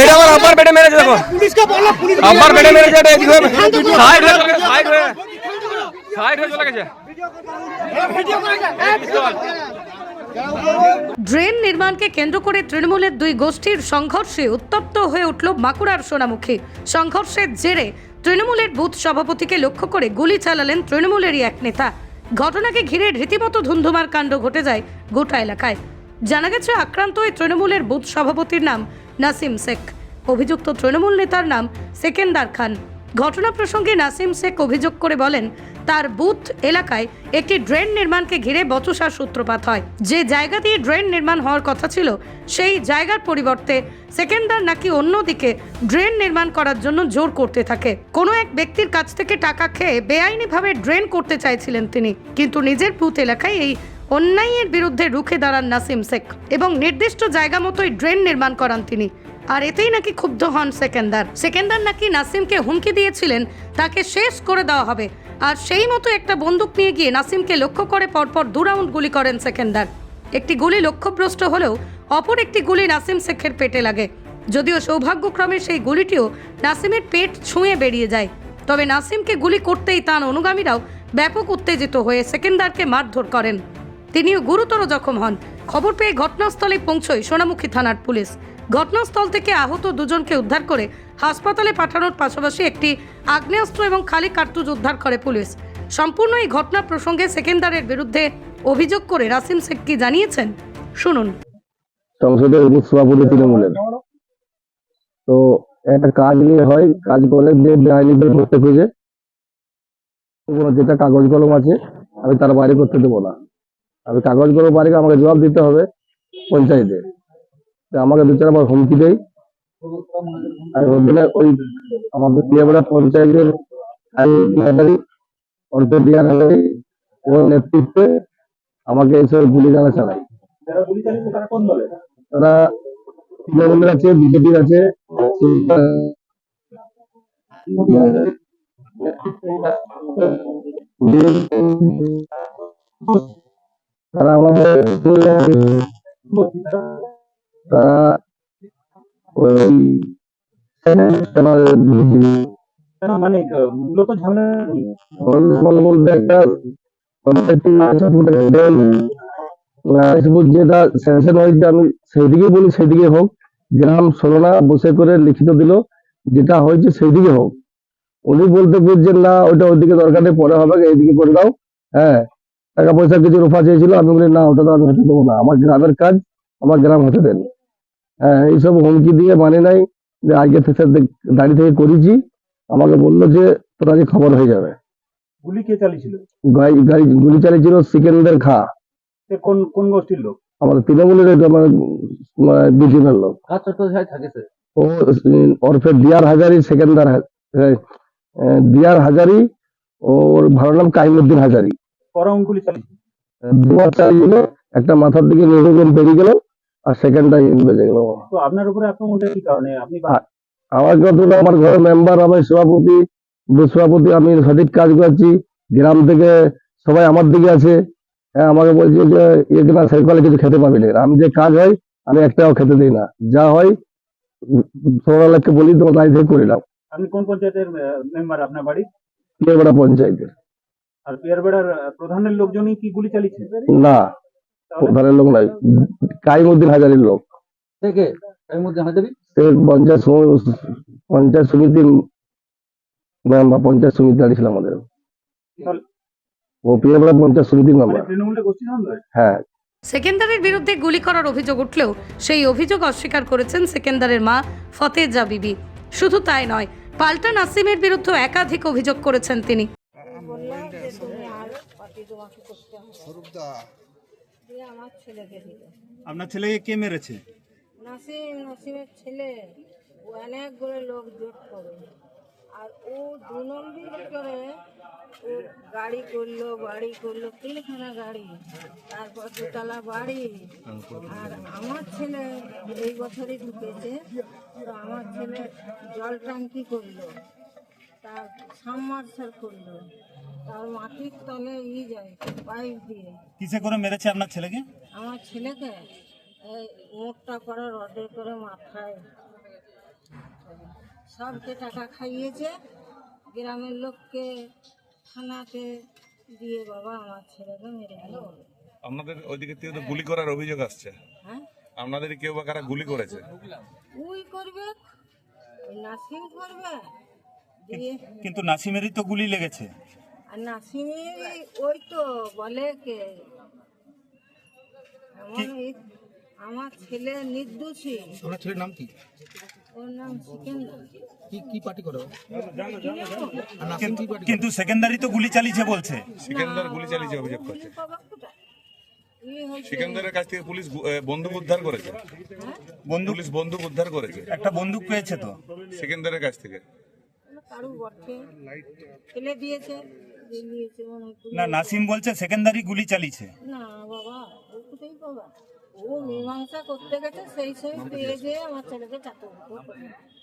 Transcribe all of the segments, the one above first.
এটা আমার আব্বার পেটে মেরেছে দেখো আব্বার পেটে মেরেছে এটা এদিকে সাইড হয়ে সাইড হয়ে। সাইড হয়ে চলে গেছে। ড্রেন নির্মাণকে কেন্দ্র করে তৃণমূলের দুই গোষ্ঠীর সংঘর্ষে উত্তপ্ত হয়ে উঠল বাঁকুড়ার সোনামুখী। সংঘর্ষের জেরে তৃণমূলের বুথ সভাপতিকে লক্ষ্য করে গুলি চালালেন তৃণমূলেরই এক নেতা। ঘটনাকে ঘিরে রীতিমতো ধুন্ধুমার কাণ্ড ঘটে যায় গোটা এলাকায়। জানা গেছে, আক্রান্ত ওই তৃণমূলের বুথ সভাপতির নাম নাসিম শেখ। অভিযুক্ত তৃণমূল নেতার নাম সেকেন্দার খান। ঘটনা প্রসঙ্গে নাসিম শেখ অভিযোগ করে বলেন তার বুথ এলাকায় একটি ড্রেন নির্মাণকে ঘিরে বচসার সূত্রপাত হয়। যে জায়গা দিয়ে ড্রেন নির্মাণ হওয়ার কথা ছিল, সেই জায়গার পরিবর্তে সেকেন্ডার নাকি অন্যদিকে ড্রেন নির্মাণ করার জন্য জোর করতে থাকে। কোনো এক ব্যক্তির কাছ থেকে টাকা খেয়ে বেআইনিভাবে ড্রেন করতে চাইছিলেন তিনি। কিন্তু নিজের বুথ এলাকায় এই অন্যায়ের বিরুদ্ধে রুখে দাঁড়ান নাসিম শেখ এবং নির্দিষ্ট জায়গা মতোই ড্রেন নির্মাণ করান তিনি। আর এতেই নাকি ক্ষুব্ধ হন সেকেন্দার সেকেন্দার নাকি নাসিমকে হুমকি দিয়েছিলেন, তাকে শেষ করে দেওয়া হবে। আর সেই মতো একটা বন্দুক নিয়ে গিয়ে নাসিমকে লক্ষ্য করে পরপর দু রাউন্ড গুলি করেন সেকেন্দার একটি গুলি লক্ষ্যভ্রষ্ট হলেও অপর একটি গুলি নাসিম শেখের পেটে লাগে। যদিও সৌভাগ্যক্রমে সেই গুলিটিও নাসিমের পেট ছুঁয়ে বেরিয়ে যায়। তবে নাসিমকে গুলি করতেই তাঁর অনুগামীরাও ব্যাপক উত্তেজিত হয়ে সেকেন্দারকে মারধর করেন। তিনিও গুরুতর জখম হন। খবর পেয়ে ঘটনাস্থলে পৌঁছয় সোনামুখী থানার পুলিশ। ঘটনাস্থল থেকে আহত দুজনকে উদ্ধার করে হাসপাতালে পাঠানোর পাশাপাশি একটি আগ্নেয়াস্ত্র এবং খালি কার্তুজ উদ্ধার করে পুলিশ। সম্পূর্ণ এই ঘটনা প্রসঙ্গে সেকেন্দারের বিরুদ্ধে অভিযোগ করে রাসিম শেখ কি জানিয়েছেন, শুনুন। সংসদের উপ সভাপতি তৃণমূলের। তো একটা কাজ নিয়ে হয়, কাজ করলে বেআইনিদের করতে খুঁজে যেটা কাগজ কলম আছে, আমি তার বাইরে করতে দেবো না। আমি কাগজ কলম বাইরে আমাকে জবাব দিতে হবে পঞ্চায়েতে। আমাকে দু চারবার হুমকি দেয় আমাদের পঞ্চায়েতের নেতৃত্বে আমাকে চালায়। তারা আছে আছে তারা আমাদের তারা মানে মূলত ঝামেলা বলতে একটা যেটা স্যাংশন হয়েছে আমি সেইদিকে বলি সেইদিকে হোক। গ্রাম ষোলনা বসে করে লিখিত দিল যেটা হয়েছে সেইদিকে হোক। উনি বলতে বুঝছেন না ওইটা ওইদিকে দরকার নেই পরে হবে এইদিকে করে দাও। হ্যাঁ। টাকা পয়সা কিছু রোফা চেয়েছিল আমি বলি না ওটা তো আমি হতে দেবো না আমার গ্রামের কাজ আমার গ্রাম হতে দেন। হ্যাঁ এইসব হুমকি দিয়ে মানে নাই যে আজকে থেকে দাঁড়িয়ে থেকে করেছি। আমাকে বলল যে তোর আজকে খবর হয়ে যাবে। গুলি কে চালিয়েছিল? গুলি চালিয়েছিল সিকেন্দার খা। কোন কোন গোষ্ঠীর লোক? আমাদের তৃণমূলের আমার বিজেপির লোক। ও ওরফে দিয়ার হাজারি সেকেন্দার দিয়ার হাজারি ওর ভালো নাম কাইমুদ্দিন হাজারি। দুবার চালিয়ে একটা মাথার দিকে নির্গম বেরিয়ে গেল আর বেজে গেল। তো আপনার উপরে আক্রমণটা কি কারণে? আপনি আমার আমার ঘরের মেম্বার আমি সভাপতি সভাপতি আমি সঠিক কাজ করছি গ্রাম থেকে সবাই আমার দিকে আছে। হ্যাঁ আমাকে বলছে যে ইয়ে না সেরকম কিছু খেতে পাবি না। আমি যে কাজ হয় আমি একটাও খেতে দিই না। যা হয় সবাইকে বলি তোমার দায়িত্ব থেকে করে নাও আপনি কোন পঞ্চায়েতের মেম্বার আপনার বাড়ি পঞ্চায়েতের। আর পিয়ারবেড়ার প্রধানের লোকজনই কি গুলি চালিয়েছে? না প্রধানের লোক নাই। কাইমুদ্দিন হাজারির লোক। থেকে হাজারি? সে পঞ্চায়েত সমি- পঞ্চায়েত সমিতির মেম্বার পঞ্চায়েত সমিতি দাঁড়িয়েছিল আমাদের। ও পঞ্চায়েত মেম্বার। হ্যাঁ। সেকেন্দারের বিরুদ্ধে গুলি করার অভিযোগ উঠলেও সেই অভিযোগ অস্বীকার করেছেন সেকেন্দারের মা ফতেজা বিবি। শুধু তাই নয় পাল্টা নাসিমের বিরুদ্ধে একাধিক অভিযোগ করেছেন তিনি বললাম যে তুমি আর তোমাকে করতে হবে। দিয়ে আমার ছেলেকে দিল। আপনার ছেলেকে কে মেরেছে? নাসিম নাসিমের ছেলে। ও অনেকগুলো লোক জোট করে। আর ও দু নম্বর করে ও গাড়ি করল বাড়ি করল তিনখানা গাড়ি। তারপর দুতলা বাড়ি। আর আমার ছেলে এই বছরই ঢুকেছে। তো আমার ছেলে জল ট্যাঙ্কি করল। তার সাবমার্সাল করল তার মাটির তলে ই যায় পাইপ দিয়ে। কিসে করে মেরেছে আপনার ছেলেকে? আমার ছেলেকে এই মোটটা করে রডে করে মাথায়। সবকে টাকা খাইয়েছে গ্রামের লোককে থানাতে দিয়ে বাবা আমার ছেলেকে মেরে দিল আপনাদের ওইদিকে তো গুলি করার অভিযোগ আসছে? হ্যাঁ? আপনাদের কেউ বা কারা গুলি করেছে? উই করবে ওই নার্সিং করবে কিন্তু নাসিমেরই তো গুলি লেগেছে। আর নার্সিংয়ের ওই তো বলে কে? এমন আমার ছেলে নির্দোষী। ওনার ছেলের নাম কি? ওর নাম সিকেন্দার। কি পার্টি করে কিন্তু সেকেন্ডারি তো গুলি চালিয়েছে বলছে। সিকান্দার গুলি চালিয়েছে অভিযোগ করছে। সিকান্দারের কাছ থেকে পুলিশ বন্দুক উদ্ধার করেছে। বন্দুক পুলিশ বন্দুক উদ্ধার করেছে। একটা বন্দুক পেয়েছে তো। সিকান্দারের কাছ থেকে। কারু বটে। ফেলে দিয়েছে দিয়ে দিয়েছে পুলিশ। না নাসিম বলছে সেকেন্ডারি গুলি চালিয়েছে। না বাবা ও কোথায় বাবা। ও মীমাংসা করতে গেছে সেই সেই পেয়ে যেয়ে আমার ছেলেকে চাকর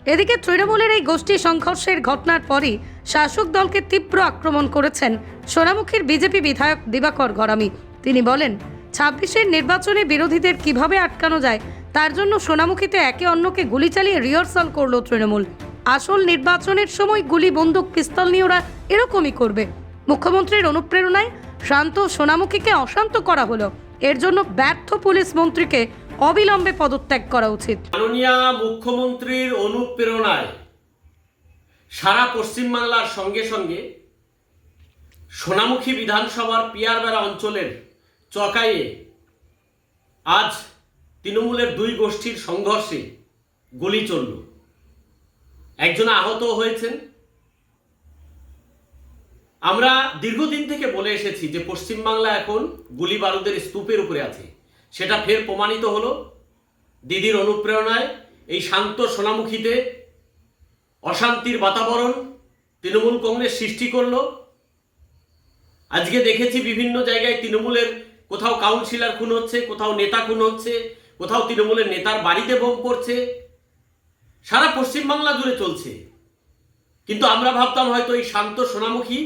এদিকে তৃণমূলের এই গোষ্ঠী সংঘর্ষের ঘটনার পরই শাসক দলকে তীব্র আক্রমণ করেছেন সোনামুখীর বিজেপি বিধায়ক দিবাকর গরামি তিনি বলেন ছাব্বিশের নির্বাচনে বিরোধীদের কীভাবে আটকানো যায় তার জন্য সোনামুখীতে একে অন্যকে গুলি চালিয়ে রিহার্সাল করল তৃণমূল। আসল নির্বাচনের সময় গুলি, বন্দুক, পিস্তল নিয়ে ওরা এরকমই করবে। মুখ্যমন্ত্রীর অনুপ্রেরণায় শান্ত সোনামুখীকে অশান্ত করা হলো। এর জন্য ব্যর্থ পুলিশ মন্ত্রীকে অবিলম্বে পদত্যাগ করা উচিত। মাননীয় মুখ্যমন্ত্রীর অনুপ্রেরণায় সারা পশ্চিমবাংলার সঙ্গে সঙ্গে সোনামুখী বিধানসভার পিয়ারবেড়া অঞ্চলের চকাইয়ে আজ তৃণমূলের দুই গোষ্ঠীর সংঘর্ষে গুলি চলল। একজন আহত হয়েছেন। আমরা দীর্ঘদিন থেকে বলে এসেছি যে পশ্চিমবাংলা এখন গুলি বারুদের স্তূপের উপরে আছে। সেটা ফের প্রমাণিত হলো দিদির অনুপ্রেরণায় এই শান্ত সোনামুখীতে অশান্তির বাতাবরণ তৃণমূল কংগ্রেস সৃষ্টি করল। আজকে দেখেছি বিভিন্ন জায়গায় তৃণমূলের কোথাও কাউন্সিলর খুন হচ্ছে, কোথাও নেতা খুন হচ্ছে, কোথাও তৃণমূলের নেতার বাড়িতে বোম পড়ছে। সারা পশ্চিমবাংলা জুড়ে চলছে। কিন্তু আমরা ভাবতাম হয়তো এই শান্ত সোনামুখী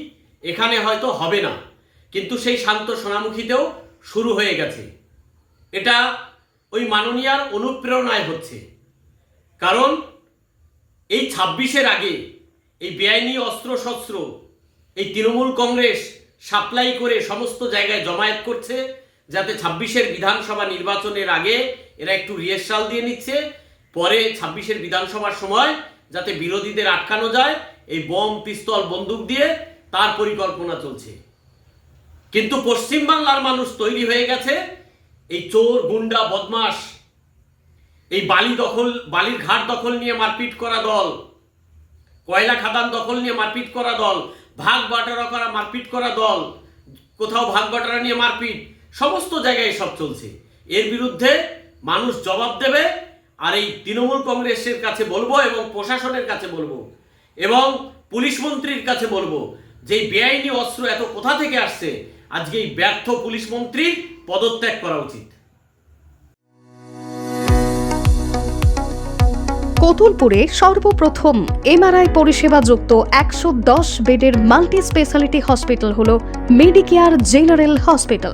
এখানে হয়তো হবে না। কিন্তু সেই শান্ত সোনামুখীতেও শুরু হয়ে গেছে। এটা ওই মাননীয়ার অনুপ্রেরণায় হচ্ছে। কারণ এই ছাব্বিশের আগে এই বেআইনি অস্ত্রশস্ত্র, এই তৃণমূল কংগ্রেস সাপ্লাই করে সমস্ত জায়গায় জমায়েত করছে, যাতে ছাব্বিশের বিধানসভা নির্বাচনের আগে এরা একটু রিহার্সাল দিয়ে নিচ্ছে পরে ছাব্বিশের বিধানসভার সময় যাতে বিরোধীদের আটকানো যায়, এই বম, পিস্তল, বন্দুক দিয়ে তার পরিকল্পনা চলছে। কিন্তু পশ্চিমবাংলার মানুষ তৈরি হয়ে গেছে এই চোর, গুন্ডা বদমাস এই বালি দখল, বালির ঘাট দখল নিয়ে মারপিট করা দল, কয়লা খাদান দখল নিয়ে মারপিট করা দল, ভাগ বাটারা করা, মারপিট করা দল, কোথাও ভাগ বাটারা নিয়ে মারপিট, সমস্ত জায়গায় সব চলছে। এর বিরুদ্ধে মানুষ জবাব দেবে আর এই তৃণমূল কংগ্রেসের কাছে বলব এবং প্রশাসনের কাছে বলব এবং পুলিশ মন্ত্রীর কাছে বলব যে বেআইনি অস্ত্র এত কোথা থেকে আসছে, আজকে এই ব্যর্থ পুলিশ মন্ত্রী পদত্যাগ করা উচিত। কতুলপুরে সর্বপ্রথম এমআরআই পরিষেবা যুক্ত একশো দশ বেডের মাল্টি স্পেশালিটি হসপিটাল হল মেডিকেয়ার জেনারেল হসপিটাল।